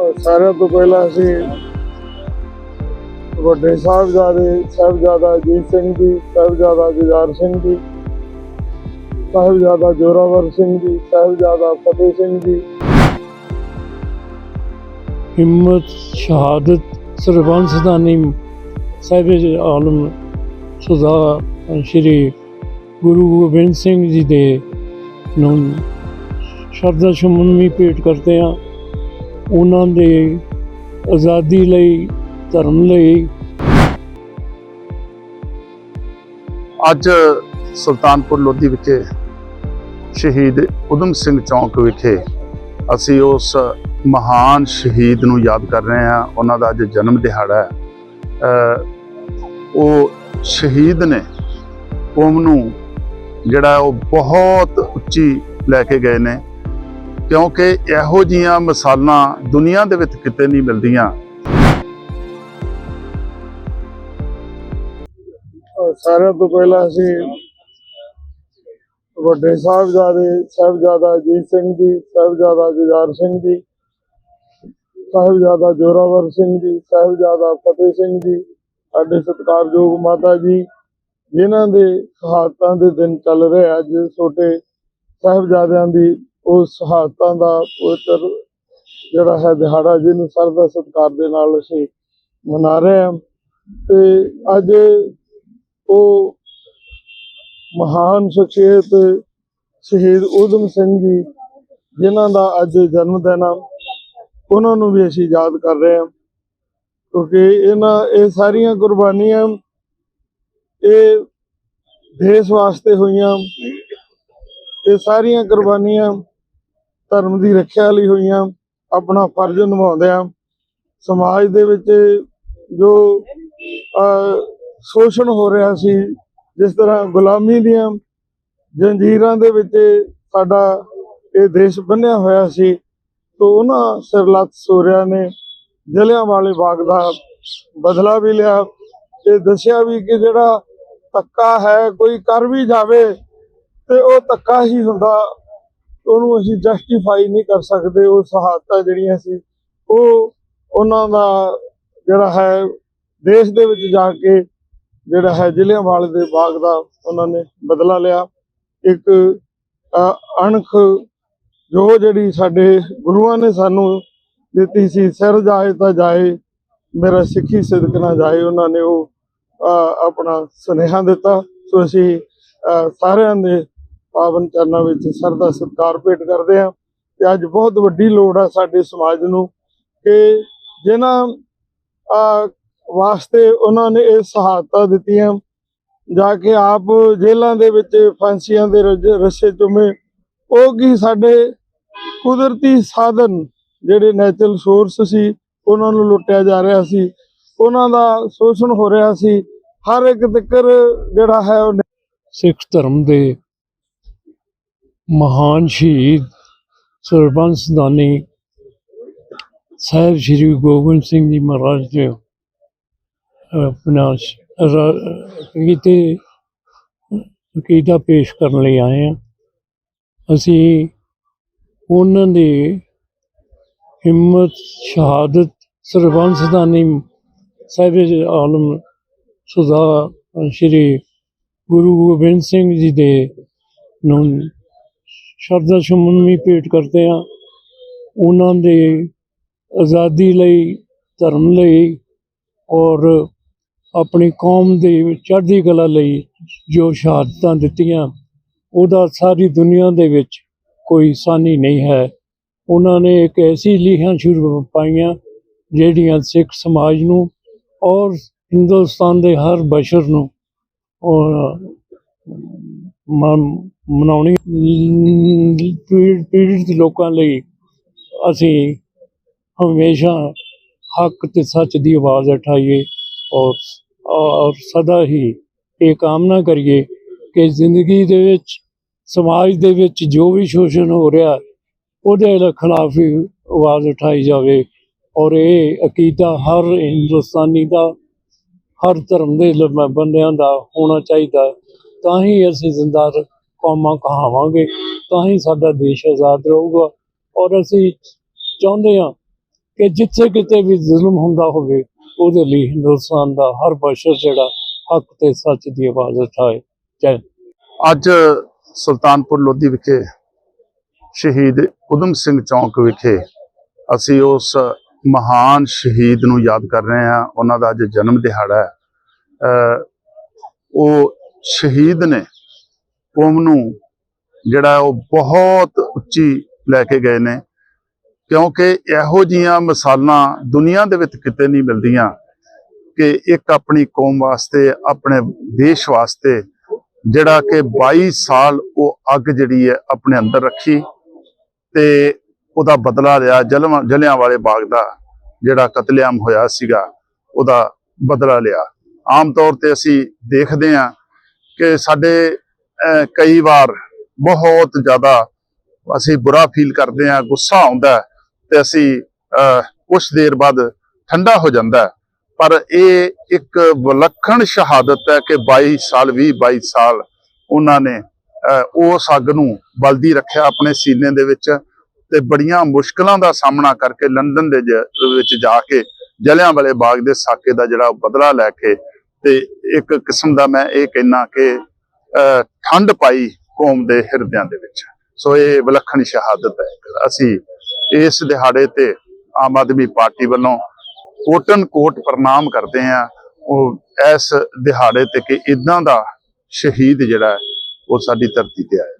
ਸਾਰਿਆਂ ਤੋਂ ਪਹਿਲਾਂ ਅਸੀਂ ਵੱਡੇ ਸਾਹਿਬਜ਼ਾਦੇ, ਸਾਹਿਬਜ਼ਾਦਾ ਅਜੀਤ ਸਿੰਘ ਜੀ, ਸਾਹਿਬਜ਼ਾਦਾ ਗੁਜ਼ਾਰ ਸਿੰਘ ਜੀ, ਸਾਹਿਬਜ਼ਾਦਾ ਜੋਰਾਵਰ ਸਿੰਘ ਜੀ, ਸਾਹਿਬਜ਼ਾਦਾ ਫਤਿਹ ਸਿੰਘ ਜੀ। ਹਿੰਮਤ, ਸ਼ਹਾਦਤ, ਸਰਬੰਸ ਦਾਨੀ ਸਾਹਿਬ ਆਲਮ, ਸੁਦਾ, ਸ਼੍ਰੀ ਗੁਰੂ ਗੋਬਿੰਦ ਸਿੰਘ ਜੀ ਦੇ ਨੂੰ ਸ਼ਰਧਾ ਵੀ ਭੇਟ ਕਰਦੇ ਹਾਂ। ਉਹਨਾਂ ਦੇ ਆਜ਼ਾਦੀ ਲਈ, ਧਰਮ ਲਈ। ਅੱਜ ਸੁਲਤਾਨਪੁਰ ਲੋਧੀ ਵਿਖੇ ਸ਼ਹੀਦ ਉਦਮ ਸਿੰਘ ਚੌਂਕ ਵਿਖੇ ਅਸੀਂ ਉਸ ਮਹਾਨ ਸ਼ਹੀਦ ਨੂੰ ਯਾਦ ਕਰ ਰਹੇ ਹਾਂ। ਉਹਨਾਂ ਦਾ ਅੱਜ ਜਨਮ ਦਿਹਾੜਾ ਹੈ। ਉਹ ਸ਼ਹੀਦ ਨੇ ਕੌਮ ਨੂੰ ਜਿਹੜਾ ਉਹ ਬਹੁਤ ਉੱਚੀ ਲੈ ਕੇ ਗਏ ਨੇ। ਕਿਉਂਕਿ ਇਹੋ ਜੀਆਂ ਮਿਸਾਲਾਂ ਦੁਨੀਆ ਦੇ ਵਿੱਚ ਕਿਤੇ ਨਹੀਂ ਮਿਲਦੀਆਂ। ਸਾਰਿਆਂ ਤੋਂ ਪਹਿਲਾਂ ਅਸੀਂ ਵੱਡੇ ਸਾਹਿਬਜ਼ਾਦੇ, ਸਾਹਿਬਜ਼ਾਦਾ ਅਜੀਤ ਸਿੰਘ ਜੀ, ਸਾਹਿਬਜ਼ਾਦਾ ਜੁਝਾਰ ਸਿੰਘ ਜੀ, ਸਾਹਿਬਜ਼ਾਦਾ ਜੋਰਾਵਰ ਸਿੰਘ ਜੀ, ਸਾਹਿਬਜ਼ਾਦਾ ਫਤਿਹ ਸਿੰਘ ਜੀ, ਸਾਡੇ ਸਤਿਕਾਰਯੋਗ ਮਾਤਾ ਜੀ, ਜਿਨ੍ਹਾਂ ਦੇ ਸ਼ਹਾਦਤਾਂ ਦੇ ਦਿਨ ਚੱਲ ਰਹੇ ਅੱਜ ਛੋਟੇ ਸਾਹਿਬਜ਼ਾਦਿਆਂ ਦੀ ਉਹ ਸ਼ਹਾਦਤਾਂ ਦਾ ਪਵਿੱਤਰ ਜਿਹੜਾ ਹੈ ਦਿਹਾੜਾ ਜਿਹਨੂੰ ਸਰਦਾ ਸਤਿਕਾਰ ਦੇ ਨਾਲ ਅਸੀਂ ਮਨਾ ਰਹੇ ਹਾਂ। ਤੇ ਅੱਜ ਉਹ ਮਹਾਨ ਸ਼ਖਸੀਅਤ ਸ਼ਹੀਦ ਊਧਮ ਸਿੰਘ ਜੀ, ਜਿਨ੍ਹਾਂ ਦਾ ਅੱਜ ਜਨਮ ਦਿਨ ਆ, ਉਹਨਾਂ ਨੂੰ ਵੀ ਅਸੀਂ ਯਾਦ ਕਰ ਰਹੇ ਹਾਂ। ਕਿਉਂਕਿ ਇਹਨਾਂ, ਇਹ ਸਾਰੀਆਂ ਕੁਰਬਾਨੀਆਂ ਇਹ ਦੇਸ਼ ਵਾਸਤੇ ਹੋਈਆਂ। ਇਹ ਸਾਰੀਆਂ ਕੁਰਬਾਨੀਆਂ ਧਰਮ ਦੀ ਰੱਖਿਆ ਲਈ ਹੋਈਆਂ ਆਪਣਾ ਫਰਜ਼ ਨਿਭਾਉਂਦੇ ਆ। ਸਮਾਜ ਦੇ ਵਿੱਚ ਜੋ ਸ਼ੋਸ਼ਣ ਹੋ ਰਿਹਾ ਸੀ, ਜਿਸ ਤਰ੍ਹਾਂ ਗੁਲਾਮੀ ਦੀਆਂ ਜੰਜੀਰਾਂ ਦੇ ਵਿੱਚ ਸਾਡਾ ਇਹ ਦੇਸ਼ ਬੰਨਿਆ ਹੋਇਆ ਸੀ, ਤੋਂ ਉਹਨਾਂ ਸਰਲੱਤ ਸੂਰਿਆਂ ਨੇ ਜਲਿਆਂ ਵਾਲੇ ਬਾਗ ਦਾ ਬਦਲਾ ਵੀ ਲਿਆ ਤੇ ਦੱਸਿਆ ਵੀ ਕਿ ਜਿਹੜਾ ਧੱਕਾ ਹੈ, ਕੋਈ ਕਰ ਵੀ ਜਾਵੇ ਤੇ ਉਹ ਧੱਕਾ ਹੀ ਹੁੰਦਾ ਉਹਨੂੰ ਅਸੀਂ ਜਸਟੀਫਾਈ ਨਹੀਂ ਕਰ ਸਕਦੇ, ਉਹ ਸ਼ਹਾਦਤਾਂ ਜਿਹੜੀਆਂ ਸੀ, ਉਹ ਉਹਨਾਂ ਦਾ ਜਿਹੜਾ ਹੈ, ਦੇਸ਼ ਦੇ ਵਿੱਚ ਜਾ ਕੇ ਜਿਹੜਾ ਹੈ ਜ਼ਿਲ੍ਹਿਆਂਵਾਲੇ ਦੇ ਬਾਗ ਦਾ ਉਹਨਾਂ ਨੇ ਬਦਲਾ ਲਿਆ। ਇੱਕ ਅਣਖ ਜੋ ਜਿਹੜੀ ਸਾਡੇ ਗੁਰੂਆਂ ਨੇ ਸਾਨੂੰ ਦਿੱਤੀ ਸੀ, ਸਿਰ ਜਾਏ ਤਾਂ ਜਾਏ, ਮੇਰਾ ਸਿੱਖੀ ਸਿਦਕ ਨਾ ਜਾਏ, ਉਹਨਾਂ ਨੇ ਉਹ ਆਪਣਾ ਸੁਨੇਹਾ ਦਿੱਤਾ। ਸੋ ਅਸੀਂ ਸਾਰਿਆਂ ਦੇ ਪਾਵਨ ਚਰਨਾਂ ਵਿੱਚ ਸਰਦਾ ਸਤਿਕਾਰ ਭੇਟ ਕਰਦੇ ਹਾਂ ਤੇ ਅੱਜ ਬਹੁਤ ਵੱਡੀ ਲੋੜ ਹੈ ਸਾਡੇ ਸਮਾਜ ਨੂੰ ਕਿ ਜਿਨ੍ਹਾਂ ਵਾਸਤੇ ਉਹਨਾਂ ਨੇ ਇਹ ਸ਼ਹਾਦਤਾਂ ਦਿੱਤੀਆਂ ਜਾ ਕੇ ਆਪ ਜੇਲ੍ਹਾਂ ਦੇ ਵਿੱਚ ਫਾਂਸੀਆਂ ਦੇ ਰੱਜ- ਚੁੰਮੇ, ਉਹ ਕੀ ਸਾਡੇ ਕੁਦਰਤੀ ਸਾਧਨ ਜਿਹੜੇ ਨੈਚੁਰਲ ਸੋਰਸ ਸੀ, ਉਹਨਾਂ ਨੂੰ ਲੁੱਟਿਆ ਜਾ ਰਿਹਾ ਸੀ, ਉਹਨਾਂ ਦਾ ਸ਼ੋਸ਼ਣ ਹੋ ਰਿਹਾ ਸੀ, ਹਰ ਇੱਕ ਤੱਕਰ ਜਿਹੜਾ ਹੈ ਉਹ ਸਿੱਖ ਧਰਮ ਦੇ ਮਹਾਨ ਸ਼ਹੀਦ ਸਰਬੰਸ ਦਾਨੀ ਸਾਹਿਬ ਸ੍ਰੀ ਗੋਬਿੰਦ ਸਿੰਘ ਜੀ ਮਹਾਰਾਜ ਦੇ ਆਪਣਾ ਕੀਤੇ ਕੀਤਾ ਪੇਸ਼ ਕਰਨ ਲਈ ਆਏ ਹਾਂ। ਅਸੀਂ ਉਹਨਾਂ ਦੀ ਹਿੰਮਤ, ਸ਼ਹਾਦਤ, ਸਰਬੰਸ ਦਾਨੀ ਸਾਹਿਬ ਆਲਮ ਸੁਦਾ ਸ਼੍ਰੀ ਗੁਰੂ ਗੋਬਿੰਦ ਸਿੰਘ ਜੀ ਦੇ ਨੂੰ ਸ਼ਰਧਾ ਸੁਮਨ ਭੇਟ ਕਰਦੇ ਹਾਂ। ਉਹਨਾਂ ਦੇ ਆਜ਼ਾਦੀ ਲਈ, ਧਰਮ ਲਈ ਔਰ ਆਪਣੀ ਕੌਮ ਦੇ ਚੜ੍ਹਦੀ ਕਲਾ ਲਈ ਜੋ ਸ਼ਹਾਦਤਾਂ ਦਿੱਤੀਆਂ, ਉਹਦਾ ਸਾਰੀ ਦੁਨੀਆ ਦੇ ਵਿੱਚ ਕੋਈ ਸਾਨੀ ਨਹੀਂ ਹੈ। ਉਹਨਾਂ ਨੇ ਇੱਕ ਐਸੀ ਲੀਹਾਂ ਸ਼ੁਰੂ ਪਾਈਆਂ ਜਿਹੜੀਆਂ ਸਿੱਖ ਸਮਾਜ ਨੂੰ ਔਰ ਹਿੰਦੁਸਤਾਨ ਦੇ ਹਰ ਬਸ਼ਰ ਨੂੰ ਔਰ ਮਨਾਉਣੀ ਪੀੜਤ ਲੋਕਾਂ ਲਈ ਅਸੀਂ ਹਮੇਸ਼ਾ ਹੱਕ ਤੇ ਸੱਚ ਦੀ ਆਵਾਜ਼ ਉਠਾਈਏ ਔਰ ਔਰ ਸਦਾ ਹੀ ਇਹ ਕਾਮਨਾ ਕਰੀਏ ਕਿ ਜ਼ਿੰਦਗੀ ਦੇ ਵਿੱਚ, ਸਮਾਜ ਦੇ ਵਿੱਚ ਜੋ ਵੀ ਸ਼ੋਸ਼ਣ ਹੋ ਰਿਹਾ, ਉਹਦੇ ਖਿਲਾਫ ਹੀ ਆਵਾਜ਼ ਉਠਾਈ ਜਾਵੇ ਔਰ ਇਹ ਅਕੀਦਾ ਹਰ ਹਿੰਦੁਸਤਾਨੀ ਦਾ, ਹਰ ਧਰਮ ਦੇ ਬੰਦਿਆਂ ਦਾ ਹੋਣਾ ਚਾਹੀਦਾ। ਤਾਂ ਹੀ ਅਸੀਂ ਜ਼ਿੰਦਾ ਕੌਮਾਂ ਕਹਾਵਾਂਗੇ, ਤਾਂ ਹੀ ਸਾਡਾ ਦੇਸ਼ ਆਜ਼ਾਦ ਰਹੂਗਾ। ਔਰ ਅਸੀਂ ਚਾਹੁੰਦੇ ਹਾਂ ਕਿ ਜਿੱਥੇ ਕਿਤੇ ਵੀ ਜ਼ੁਲਮ ਹੁੰਦਾ ਹੋਵੇ, ਉਹਦੇ ਲਈ ਹਿੰਦੁਸਤਾਨ ਦਾ ਹਰ ਬਸ਼ਰ ਜਿਹੜਾ ਹੱਕ ਤੇ ਸੱਚ ਦੀ ਆਵਾਜ਼ ਉਠਾਏ। ਜੈ ਅੱਜ ਸੁਲਤਾਨਪੁਰ ਲੋਧੀ ਵਿਖੇ ਸ਼ਹੀਦ ਉਦਮ ਸਿੰਘ ਚੌਂਕ ਵਿਖੇ ਅਸੀਂ ਉਸ ਮਹਾਨ ਸ਼ਹੀਦ ਨੂੰ ਯਾਦ ਕਰ ਰਹੇ ਹਾਂ। ਉਹਨਾਂ ਦਾ ਅੱਜ ਜਨਮ ਦਿਹਾੜਾ ਹੈ। ਅਹ ਉਹ ਸ਼ਹੀਦ ਨੇ ਕੌਮ ਨੂੰ, ਜਿਹੜਾ ਉਹ ਬਹੁਤ ਉੱਚੀ ਲੈ ਕੇ ਗਏ ਨੇ, ਕਿਉਂਕਿ ਇਹੋ ਜੀਆਂ ਮਿਸਾਲਾਂ ਦੁਨੀਆ ਦੇ ਵਿੱਚ ਕਿਤੇ ਨਹੀਂ ਮਿਲਦੀਆਂ ਕਿ ਇੱਕ ਆਪਣੀ ਕੌਮ ਵਾਸਤੇ, ਆਪਣੇ ਦੇਸ਼ ਵਾਸਤੇ, ਜਿਹੜਾ ਕਿ 22 ਸਾਲ ਉਹ ਅੱਗ ਜਿਹੜੀ ਹੈ ਆਪਣੇ ਅੰਦਰ ਰੱਖੀ ਤੇ ਉਹਦਾ ਬਦਲਾ ਲਿਆ ਜਲਮ ਜਲਿਆਂ ਵਾਲੇ ਬਾਗ ਦਾ ਜਿਹੜਾ ਕਤਲੇਆਮ ਹੋਇਆ ਸੀਗਾ, ਉਹਦਾ ਬਦਲਾ ਲਿਆ। ਆਮ ਤੌਰ ਤੇ ਅਸੀਂ ਦੇਖਦੇ ਹਾਂ ਕਿ ਸਾਡੇ ਕਈ ਵਾਰ ਬਹੁਤ ਜ਼ਿਆਦਾ ਅਸੀਂ ਬੁਰਾ ਫੀਲ ਕਰਦੇ ਹਾਂ ਗੁੱਸਾ ਆਉਂਦਾ ਤੇ ਅਸੀਂ ਅਹ, ਕੁਛ ਦੇਰ ਬਾਅਦ ਠੰਡਾ ਹੋ ਜਾਂਦਾ ਪਰ ਇਹ ਇੱਕ ਵਿਲੱਖਣ ਸ਼ਹਾਦਤ ਹੈ ਕਿ 22 ਸਾਲ 20 22 ਸਾਲ ਉਹਨਾਂ ਨੇ ਅਹ, ਉਸ ਅੱਗ ਨੂੰ ਬਲਦੀ ਰੱਖਿਆ ਆਪਣੇ ਸੀਨੇ ਦੇ ਵਿੱਚ ਤੇ ਬੜੀਆਂ ਮੁਸ਼ਕਲਾਂ ਦਾ ਸਾਹਮਣਾ ਕਰਕੇ ਲੰਡਨ ਦੇ ਜ- ਵਿੱਚ ਜਾ ਕੇ ਜਲਿਆਂ ਵਾਲੇ ਬਾਗ ਦੇ ਸਾਕੇ ਦਾ ਜਿਹੜਾ ਬਦਲਾ ਲੈ ਕੇ ਤੇ ਇੱਕ ਕਿਸਮ ਦਾ ਮੈਂ ਇਹ ਕਹਿਣਾ ਕਿ ਠੰਡ ਪਾਈ ਕੌਮ ਦੇ ਹਿਰਦਿਆਂ ਦੇ ਵਿੱਚ। ਸੋ ਇਹ ਵਿਲੱਖਣ ਸ਼ਹਾਦਤ ਹੈ ਅਸੀਂ ਇਸ ਦਿਹਾੜੇ ਤੇ ਆਮ ਆਦਮੀ ਪਾਰਟੀ ਵੱਲੋਂ ਕੋਟਨ ਕੋਟ ਪ੍ਰਣਾਮ ਕਰਦੇ ਹਾਂ। ਉਹ ਇਸ ਦਿਹਾੜੇ ਤੇ ਕਿ ਇਦਾਂ ਦਾ ਸ਼ਹੀਦ ਜਿਹੜਾ ਉਹ ਸਾਡੀ ਧਰਤੀ ਤੇ ਆਇਆ।